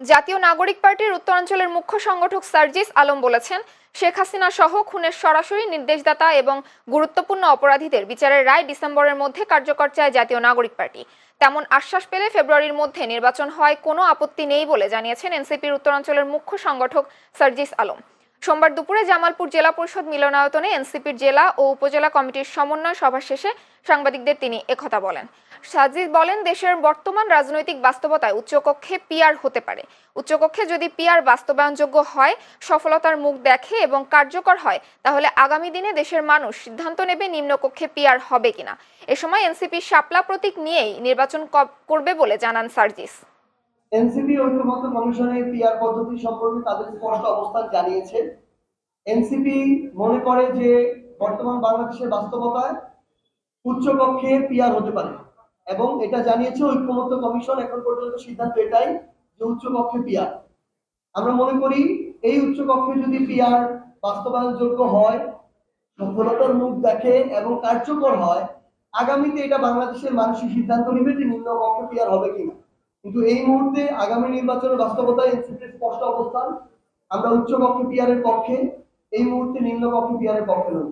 জাতীয় নাগরিক পার্টির উত্তরাঞ্চলের মুখ্য সংগঠক সার্জিস আলম বলেছেন, শেখ হাসিনা সহ খুনের সরাসরি নির্দেশদাতা এবং গুরুত্বপূর্ণ অপরাধীদের বিচারের রায় ডিসেম্বরের মধ্যে কার্যকর চায় জাতীয় নাগরিক পার্টি। তেমন আশ্বাস পেলে ফেব্রুয়ারির মধ্যে নির্বাচন হওয়ায় কোনো আপত্তি নেই বলে জানিয়েছেন এনসিপির উত্তরাঞ্চলের মুখ্য সংগঠক সার্জিস আলম। সোমবার দুপুরে জামালপুর জেলা পরিষদ মিলনায়তনে এনসিপির জেলা ও উপজেলা কমিটির সমন্বয় সভা শেষে সাংবাদিকদের তিনি একথা বলেন। সাজিদ বলেন, দেশের বর্তমান রাজনৈতিক বাস্তবতায় উচ্চকক্ষে পিআর হতে পারে। উচ্চকক্ষে যদি পিআর বাস্তবায়নযোগ্য হয়, সফলতার মুখ দেখে এবং কার্যকর হয়, তাহলে আগামী দিনে দেশের মানুষ সিদ্ধান্ত নেবে নিম্নকক্ষে পিআর হবে কিনা। এ সময় এনসিপি শাপলা প্রতীক নিয়েই নির্বাচন করবে বলে জানান সার্জিস। এনসিপি ঐক্যমত্য কমিশনের পিআর পদ্ধতি সম্পর্কে তাদের স্পষ্ট অবস্থান জানিয়েছে। এনসিপি মনে করে যে বর্তমান বাংলাদেশের বাস্তবতায় উচ্চকক্ষে পিআর হতে পারে। এবং এটা জানিয়েছে ঐক্যমত্য কমিশন এখন পর্যন্ত সিদ্ধান্ত এটাই যে উচ্চকক্ষে পিআর। আমরা মনে করি এই উচ্চকক্ষে যদি পিআর বাস্তবায়নযোগ্য হয়, সফলতার মুখ দেখে এবং কার্যকর হয়, আগামীতে এটা বাংলাদেশের মানুষের সিদ্ধান্ত নেবে যে নিম্নকক্ষে পিআর হবে কিনা। কিন্তু এই মুহূর্তে আগামী নির্বাচনের বাস্তবতায় এনসিপির স্পষ্ট অবস্থান, আমরা উচ্চকক্ষে পিআর এর পক্ষে এই মুহূর্তে নিম্নকক্ষে পিআর এর পক্ষে নই